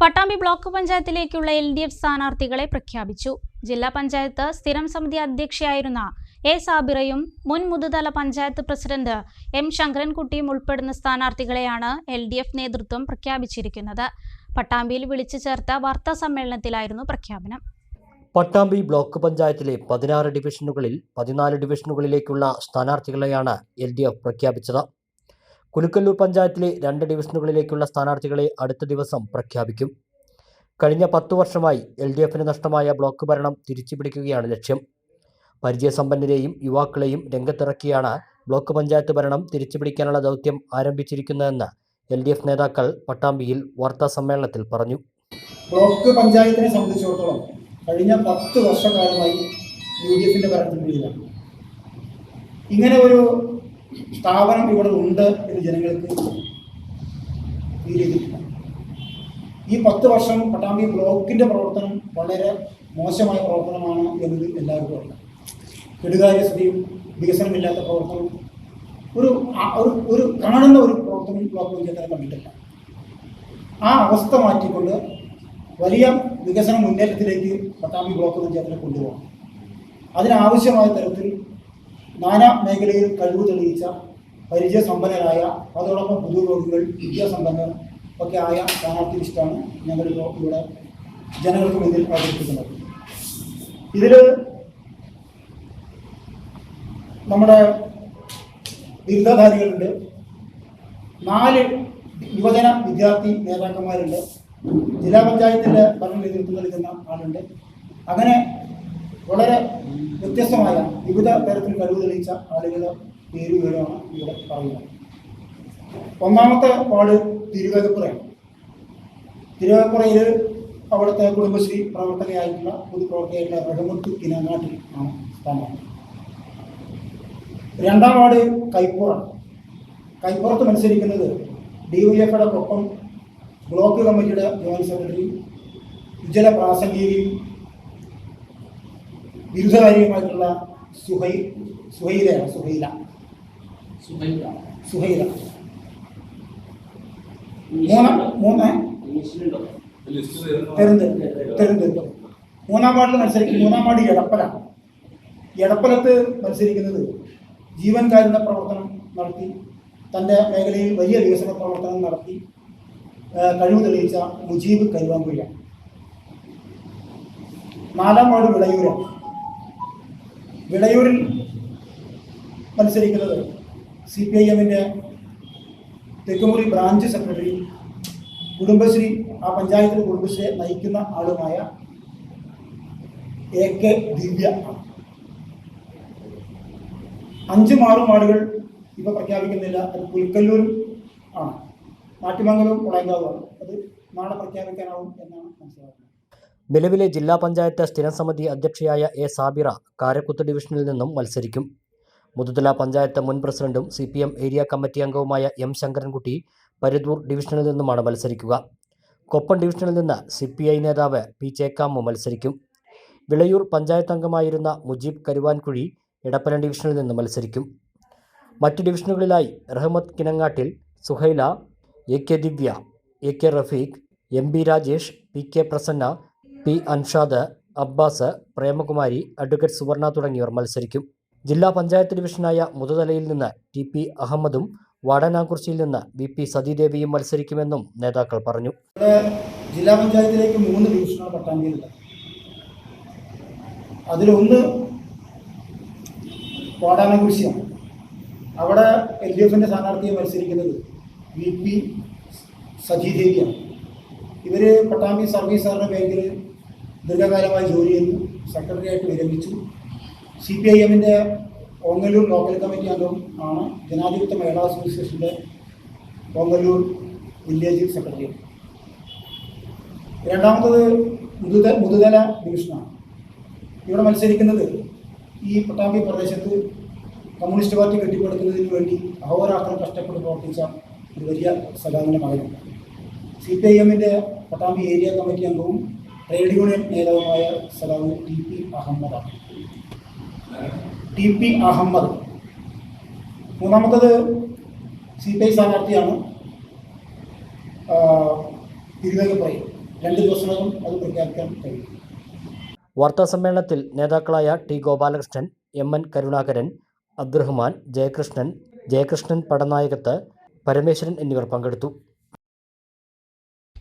Pattambi block പഞ്ചായത്തിലേക്കുള്ള L D F സ്ഥാനാർത്ഥികളെ പ്രഖ്യാപിച്ചു. ജില്ലാ പഞ്ചായത്ത് സ്ഥിരം സമിതി അധ്യക്ഷയായിരുന്ന എ സാബിറയും മുൻ മുതുതല പഞ്ചായത്ത് പ്രസിഡന്റ് എം ശങ്കരൻകുട്ടിയും ഉൾപ്പെടുന്ന സ്ഥാനാർത്ഥികളെയാണ് എൽ ഡി എഫ് നേതൃത്വം പ്രഖ്യാപിച്ചിരിക്കുന്നത്. പട്ടാമ്പിയിൽ വിളിച്ചു ചേർത്ത വാർത്താ സമ്മേളനത്തിലായിരുന്നു പ്രഖ്യാപനം. പട്ടാമ്പി ബ്ലോക്ക് പഞ്ചായത്തിലെ പതിനാറ് ഡിവിഷനുകളിൽ പതിനാല് ഡിവിഷനുകളിലേക്കുള്ള സ്ഥാനാർത്ഥികളെയാണ് എൽ ഡി എഫ് പ്രഖ്യാപിച്ചത്. കുലുക്കല്ലൂർ പഞ്ചായത്തിലെ രണ്ട് ഡിവിഷനുകളിലേക്കുള്ള സ്ഥാനാർത്ഥികളെ അടുത്ത ദിവസം പ്രഖ്യാപിക്കും. കഴിഞ്ഞ പത്തു വർഷമായി എൽ ഡി എഫിന് നഷ്ടമായ ബ്ലോക്ക് ഭരണം തിരിച്ചുപിടിക്കുകയാണ് ലക്ഷ്യം. പരിചയസമ്പന്നരെയും യുവാക്കളെയും രംഗത്തിറക്കിയാണ് ബ്ലോക്ക് പഞ്ചായത്ത് ഭരണം തിരിച്ചുപിടിക്കാനുള്ള ദൗത്യം ആരംഭിച്ചിരിക്കുന്നതെന്ന് എൽ ഡി എഫ് നേതാക്കൾ പട്ടാമ്പിയിൽ വാർത്താ സമ്മേളനത്തിൽ പറഞ്ഞു. ബ്ലോക്ക് പഞ്ചായത്തിനെ സംബന്ധിച്ചിടത്തോളം കഴിഞ്ഞ പത്ത് വർഷക്കാലമായി യു ഡി എഫിന്റെ ഭരണത്തിൽ ഇങ്ങനെ ഒരു സ്ഥാപനം ഇവിടെ ഉണ്ട് എന്ന് ജനങ്ങൾക്ക് ഫീൽ ഈ പത്ത് വർഷം പട്ടാമ്പി ബ്ലോക്കിന്റെ പ്രവർത്തനം വളരെ മോശമായ പ്രവർത്തനമാണ് എന്നത് എല്ലാവർക്കും അറിയാം. കെടുകാര്യസ്ഥിതിയും വികസനമില്ലാത്ത പ്രവർത്തനം ഒരു ഒരു ഒരു കാണുന്ന ഒരു പ്രവർത്തനം ബ്ലോക്ക് പഞ്ചായത്തിനെ കണ്ടിട്ടില്ല. ആ അവസ്ഥ മാറ്റിക്കൊണ്ട് വലിയ വികസന മുന്നേറ്റത്തിലേക്ക് പട്ടാമ്പി ബ്ലോക്ക് പഞ്ചായത്തിനെ കൊണ്ടുപോകണം. അതിനാവശ്യമായ തരത്തിൽ നാനാ മേഖലയിൽ കഴിവ് തെളിയിച്ച പരിചയസമ്പന്നരായ അതോടൊപ്പം പുതുരോഗികൾ വിദ്യാസമ്പന്നർ ഒക്കെ ആയ സ്ഥാനാർത്ഥി ലിസ്റ്റാണ് ഞങ്ങളിപ്പോൾ ഇവിടെ ജനങ്ങൾക്ക് മുന്നിൽ അവതരിപ്പിക്കുന്നത്. ഇതിൽ നമ്മുടെ ബിരുദധാരികളുണ്ട്. നാല് യുവജന വിദ്യാർത്ഥി നേതാക്കന്മാരുണ്ട്. ജില്ലാ പഞ്ചായത്തിന്റെ ഭരണ നേതൃത്വം നൽകുന്ന ആളുണ്ട്. അങ്ങനെ വളരെ വ്യത്യസ്തമായ വിവിധ തരത്തിൽ കഴിവ് തെളിയിച്ച ആളുകളുടെ വിവരമാണ് ഇവിടെ പറയുന്നത്. ഒന്നാമത്തെ വാർഡ് തിരുവേദപ്പുറയാണ് തിരുവേദപ്പുറയിൽ അവിടുത്തെ കുടുംബശ്രീ പ്രവർത്തകയായിട്ടുള്ള പൊതുപ്രവർത്തകയായിട്ടുള്ള റഹമത്ത് കിനങ്ങാട്ടിൽ ആണ് സ്ഥാനം. രണ്ടാം വാർഡ് കൈപ്പുറം. കൈപ്പുറത്ത് മത്സരിക്കുന്നത് ഡി വൈ എഫയുടെ ഒപ്പം ബ്ലോക്ക് കമ്മിറ്റിയുടെ ജോയിന്റ് സെക്രട്ടറി ഉജ്ജ്വല പ്രാസംഗികയും ബിരുദകാരിയുമായിട്ടുള്ള സുഹൈ സുഹൈലയാണ് സുഹൈല. സുഹൈല. മൂന്നാം മൂന്ന് മൂന്നാം വാർഡിൽ മത്സരിക്കും മൂന്നാം വാർഡ് എടപ്പല. എടപ്പലത്ത് മത്സരിക്കുന്നത് ജീവൻ കാരുന്ന പ്രവർത്തനം നടത്തി തന്റെ മേഖലയിൽ വലിയ വികസന പ്രവർത്തനം നടത്തി കഴിവ് തെളിയിച്ച മുജീബ് കരുവാങ്കുഴ നാലാം വാർഡ് വിളയൂരാണ്. വിളയൂരിൽ മത്സരിക്കുന്നത് സി പി ഐ എമ്മിന്റെ തെക്കുമുറി ബ്രാഞ്ച് സെക്രട്ടറി കുടുംബശ്രീ ആ പഞ്ചായത്തിലെ കുടുംബശ്രീയെ നയിക്കുന്ന ആളുമായ എ കെ ദിവ്യ. അഞ്ചും ആറും വാർഡുകൾ ഇപ്പോൾ പ്രഖ്യാപിക്കുന്നില്ല. അത് പുൽക്കല്ലൂരും ആണ്. നാട്ടിമംഗലവും കുളയങ്കാവുമാണ് അത് നാളെ പ്രഖ്യാപിക്കാനാവും എന്നാണ് മനസ്സിലാക്കുന്നത്. നിലവിലെ ജില്ലാ പഞ്ചായത്ത് സ്ഥിരം സമിതി അധ്യക്ഷയായ എ സാബിറ കാരക്കുത്ത് ഡിവിഷനിൽ നിന്നും മത്സരിക്കും. മുതുതല പഞ്ചായത്ത് മുൻ പ്രസിഡന്റും C P M area committee അംഗവുമായ എം ശങ്കരൻകുട്ടി പരിദൂർ ഡിവിഷനിൽ നിന്നുമാണ് മത്സരിക്കുക. കൊപ്പം ഡിവിഷനിൽ നിന്ന് സി പി ഐ നേതാവ് പി ചേക്കാമു മത്സരിക്കും. വിളയൂർ പഞ്ചായത്ത് അംഗമായിരുന്ന മുജീബ് കരുവാൻകുഴി ഇടപ്പന ഡിവിഷനിൽ നിന്ന് മത്സരിക്കും. മറ്റ് ഡിവിഷനുകളിലായി Rahmath Kinangattil Suhaila A K Divya A K Rafeeq M B Rajesh P K Prasanna P Anshad Abbas Premakumari advocate Suvarna തുടങ്ങിയവർ മത്സരിക്കും. ജില്ലാ പഞ്ചായത്ത് ഡിവിഷനായ മുതുതലയിൽ നിന്ന് ടി പി അഹമ്മദും വാടനാകുറിശിയിൽ നിന്ന് വി പി സതീദേവിയും മത്സരിക്കുമെന്നും നേതാക്കൾ പറഞ്ഞു. ജില്ലാ പഞ്ചായത്തിലേക്ക് മൂന്ന് ഡിവിഷനാണ് പട്ടാമ്പിയിലുള്ളത് അതിലൊന്ന് വാടാനകുരിശിയാണ് അവിടെ എൽ ഡി എഫിന്റെ സ്ഥാനാർത്ഥിയെ മത്സരിക്കുന്നത് വി പി സജീദേവിയാണ് ഇവർ പട്ടാമ്പി സർവീസ് സാറിന്റെ ബാങ്കിൽ ദീർഘകാലമായി ജോലി ചെയ്തു സെക്രട്ടറി ആയിട്ട് വിരമിച്ചു. സി പി ഐ എമ്മിന്റെ ഓങ്ങല്ലൂർ ലോക്കൽ കമ്മിറ്റി അംഗം ആണ്. ജനാധിപത്യ മഹിളാ അസോസിയേഷന്റെ ഓങ്ങല്ലൂർ വില്ലേജ് സെക്രട്ടറി രണ്ടാമത്തത് മുതുത മുതുതല ഡിവിഷനാണ് ഇവിടെ മത്സരിക്കുന്നത് ഈ പട്ടാമ്പി പ്രദേശത്ത് കമ്മ്യൂണിസ്റ്റ് പാർട്ടി കെട്ടിപ്പടുക്കുന്നതിന് വേണ്ടി അഹോരാത്രം കഷ്ടപ്പെട്ട് പ്രവർത്തിച്ച ഒരു വലിയ സഖാവിന്റെ മകനുണ്ട്. സി പി ഐ എമ്മിന്റെ പട്ടാമ്പി ഏരിയ കമ്മിറ്റി അംഗവും ട്രേഡ് യൂണിയൻ നേതാവുമായ സലാമു ടി പി അഹമ്മദാണ് ടി പി അഹമ്മദ്. മൂന്നാമത്തത് സി പി ഐ സ്ഥാനാർത്ഥിയാണ് തിരുവേഗപ്പുറയിൽ. രണ്ട് ദിവസത്തിനകം അത് പ്രഖ്യാപിക്കാൻ കഴിയും. വാർത്താ സമ്മേളനത്തിൽ നേതാക്കളായ T Gopalakrishnan M N Karunakaran Abdurahman Jayakrishnan Jayakrishnan Padanayakath Parameswaran എന്നിവർ പങ്കെടുത്തു.